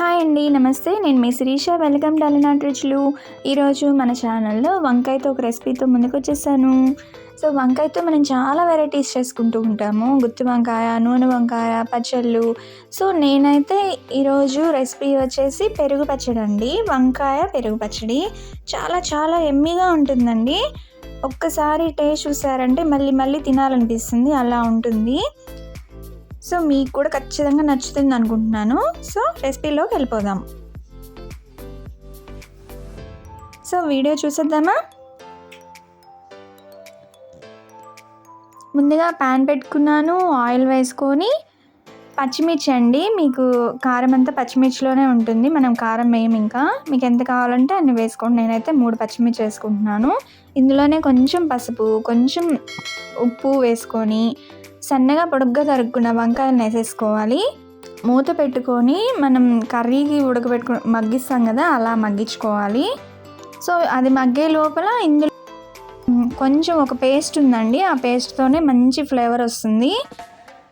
Hi అండి నమస్తే. నేను మీ శిరీష. వెల్కమ్ టు అలనాట్ రుచులు ఈరోజు మన ఛానల్లో వంకాయతో ఒక రెసిపీతో ముందుకొచ్చేసాను. సో వంకాయతో మనం చాలా వెరైటీస్ చేసుకుంటూ ఉంటాము. గుత్తి వంకాయ నూనె వంకాయ పచ్చళ్ళు. సో నేనైతే ఈరోజు రెసిపీ వచ్చేసి పెరుగు పచ్చడి అండి. వంకాయ పెరుగు పచ్చడి. చాలా చాలా ఎమ్మిగా ఉంటుందండి. ఒక్కసారి టేస్ట్ చూసారంటే మళ్ళీ మళ్ళీ తినాలనిపిస్తుంది. అలా ఉంటుంది. సో మీకు కూడా ఖచ్చితంగా నచ్చుతుంది అనుకుంటున్నాను. సో రెసిపీలోకి వెళ్ళిపోదాం. సో వీడియో చూసేద్దామా? ముందుగా ప్యాన్ పెట్టుకున్నాను ఆయిల్ వేసుకొని పచ్చిమిర్చి అండి. మీకు కారం అంతా పచ్చిమిర్చిలోనే ఉంటుంది. మనం కారం వేయం ఇంకా. మీకు ఎంత కావాలంటే అన్ని వేసుకోండి. నేనైతే మూడు పచ్చిమిర్చి వేసుకుంటున్నాను. ఇందులోనే కొంచెం పసుపు కొంచెం ఉప్పు వేసుకొని సన్నగా పొడుగ్గా తరుక్కున్న వంకాయలను వేసేసుకోవాలి మూత పెట్టుకొని మనం కర్రీకి ఉడకబెట్టుకు మగ్గిస్తాం కదా అలా మగ్గించుకోవాలి. సో అది మగ్గే లోపల ఇందులో కొంచెం ఒక పేస్ట్ ఉందండి ఆ పేస్ట్తోనే మంచి ఫ్లేవర్ వస్తుంది.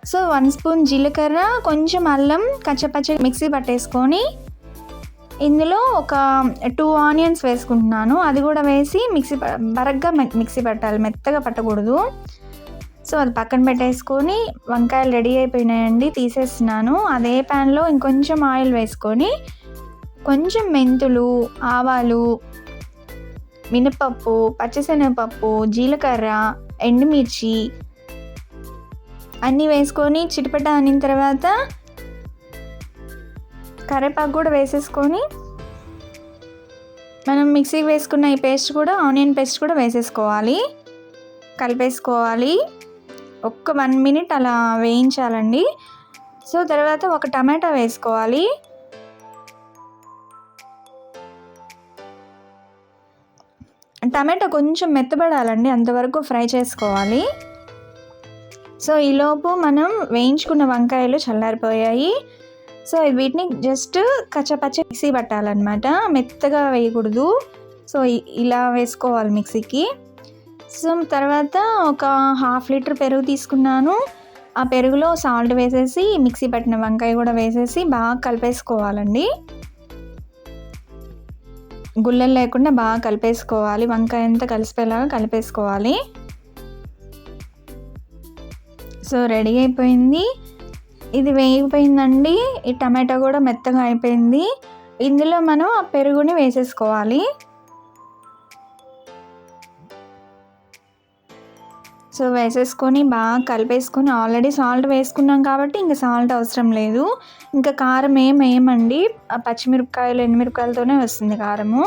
సో వన్ స్పూన్ జీలకర్ర కొంచెం అల్లం కచ్చపచ్చ మిక్సీ పట్టేసుకొని ఇందులో ఒక టూ ఆనియన్స్ వేసుకుంటున్నాను. అది కూడా వేసి మిక్సీ బరగ్గా మిక్సీ పట్టాలి మెత్తగా పట్టకూడదు. సో అది పక్కన పెట్టేసుకొని వంకాయలు రెడీ అయిపోయినాయండి తీసేస్తున్నాను. అదే ప్యాన్లో ఇంకొంచెం ఆయిల్ వేసుకొని కొంచెం మెంతులు ఆవాలు మినపప్పు పచ్చిశనగపప్పు జీలకర్ర ఎండుమిర్చి అన్నీ వేసుకొని చిటిపట అనిన తర్వాత కరివేపాకు కూడా వేసేసుకొని మనం మిక్సీకి వేసుకున్న ఈ పేస్ట్ కూడా ఆనియన్ పేస్ట్ కూడా వేసేసుకోవాలి. కలిపేసుకోవాలి. ఒక్క వన్ మినిట్ అలా వేయించాలండి. సో తర్వాత ఒక టమాటా వేసుకోవాలి. టమాటా కొంచెం మెత్తబడాలండి అంతవరకు ఫ్రై చేసుకోవాలి. సో ఈలోపు మనం వేయించుకున్న వంకాయలు చల్లారిపోయాయి. సో వీటిని జస్ట్ కచ్చపచ్చ మిక్సీ పట్టాలన్నమాట మెత్తగా వేయకూడదు. సో ఇలా వేసుకోవాలి మిక్సీకి. సో తర్వాత ఒక హాఫ్ లీటర్ పెరుగు తీసుకున్నాను. ఆ పెరుగులో సాల్ట్ వేసేసి మిక్సీ పట్టిన వంకాయ కూడా వేసేసి బాగా కలిపేసుకోవాలండి. గుల్లలు లేకుండా బాగా కలిపేసుకోవాలి. వంకాయ అంతా కలిసిపోయేలాగా కలిపేసుకోవాలి. సో రెడీ అయిపోయింది. ఇది వేగిపోయిందండి. ఈ టమాటా కూడా మెత్తగా అయిపోయింది. ఇందులో మనం ఆ పెరుగుని వేసేసుకోవాలి. సో వేసేసుకొని బాగా కలిపేసుకొని ఆల్రెడీ సాల్ట్ వేసుకున్నాం కాబట్టి ఇంకా సాల్ట్ అవసరం లేదు. ఇంకా కారం ఏం వేయమండి. పచ్చిమిరపకాయలు ఎండుమిరపకాయలతోనే వస్తుంది కారము.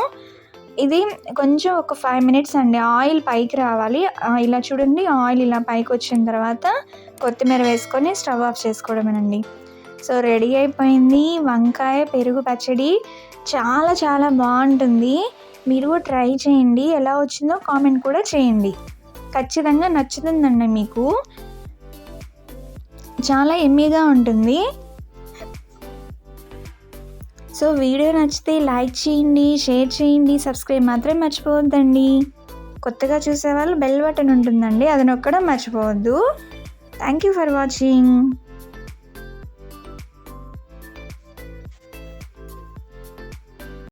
ఇది కొంచెం ఒక ఫైవ్ మినిట్స్ అండి. ఆయిల్ పైకి రావాలి. ఇలా చూడండి ఆయిల్ ఇలా పైకి వచ్చిన తర్వాత కొత్తిమీర వేసుకొని స్టవ్ ఆఫ్ చేసుకోవడమేనండి. సో రెడీ అయిపోయింది. వంకాయ పెరుగు పచ్చడి చాలా చాలా బాగుంటుంది. మీరు ట్రై చేయండి. ఎలా వచ్చిందో కామెంట్ కూడా చేయండి. ఖచ్చితంగా నచ్చుతుందండి మీకు. చాలా ఎమ్మీగా ఉంటుంది. సో వీడియో నచ్చితే లైక్ చేయండి షేర్ చేయండి సబ్స్క్రైబ్ మాత్రం మర్చిపోవద్దండి. కొత్తగా చూసేవాళ్ళు బెల్ బటన్ ఉంటుందండి అది నొక్కడం మర్చిపోవద్దు. Thank you for watching.